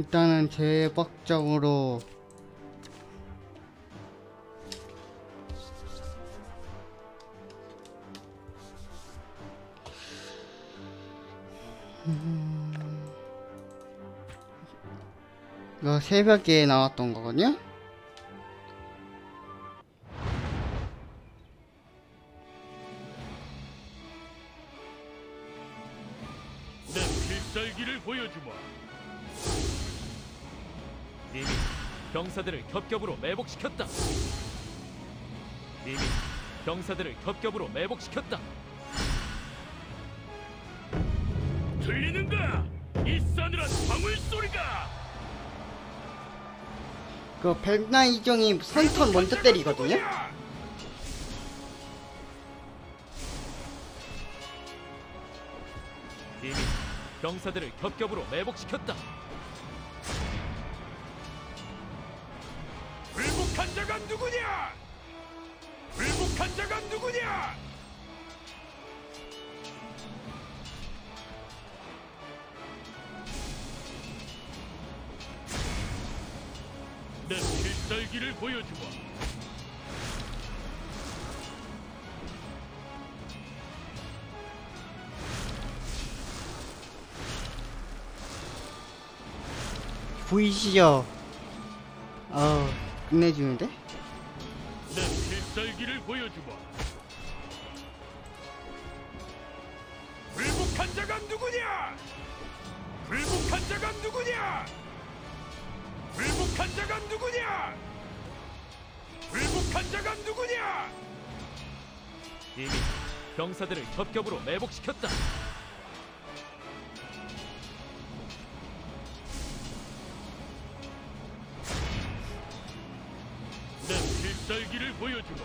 일단은 제박적으로 음. 이거 새벽에 나왔던 거거든요? 내 필살기를 보여주마. 이미 병사들을 겹겹으로 매복시켰다. 이미 병사들을 겹겹으로 매복시켰다. 들리는가? 이 싸늘한 방울 소리가. 그 백나 이종이 선턴 먼저 때리거든요? 이미 병사들을 겹겹으로 매복시켰다. 불복한 자가 누구냐? 불복한 자가 누구냐? 내 필살기를 보여주마. 보이시죠? 어 끝내주는데? 내 필살기를 보여주마. 불복한 자가 누구냐? 불복한 자가 누구냐? 불복한 자가 누구냐? 불복한 자가 누구냐? 이미 병사들을 겹겹으로 매복시켰다. 필살기를 보여주마.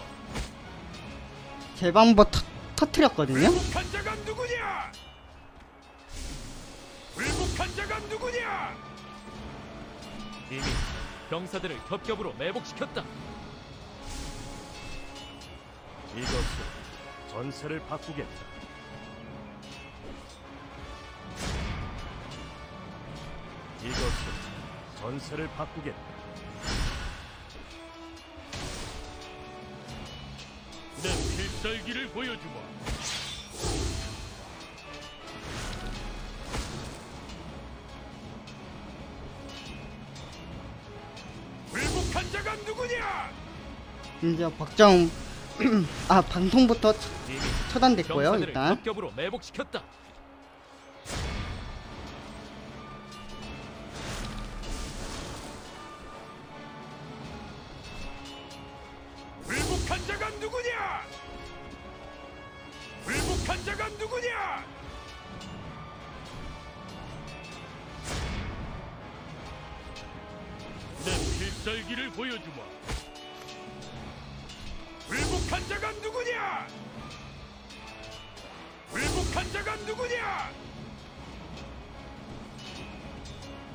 제방버 터, 터트렸거든요? 불복한 자가 누구냐? 불복한 자가 누구냐? 이미 병사들을 겹겹으로 매복시켰다. 이것은 전세를 바꾸겠다. 이것은 전세를 바꾸겠다. 필살기를 보여주마. 불복한 자가 누구냐? 이제 박정 아 방송부터 차단됐고요 병사들을 일단 겹겹으로 매복시켰다. 불복한 자가 누구냐? 불복한 자가 누구냐? 내 필살기를 보여주마. 불복한 자가 누구냐? 불복한 자가 누구냐?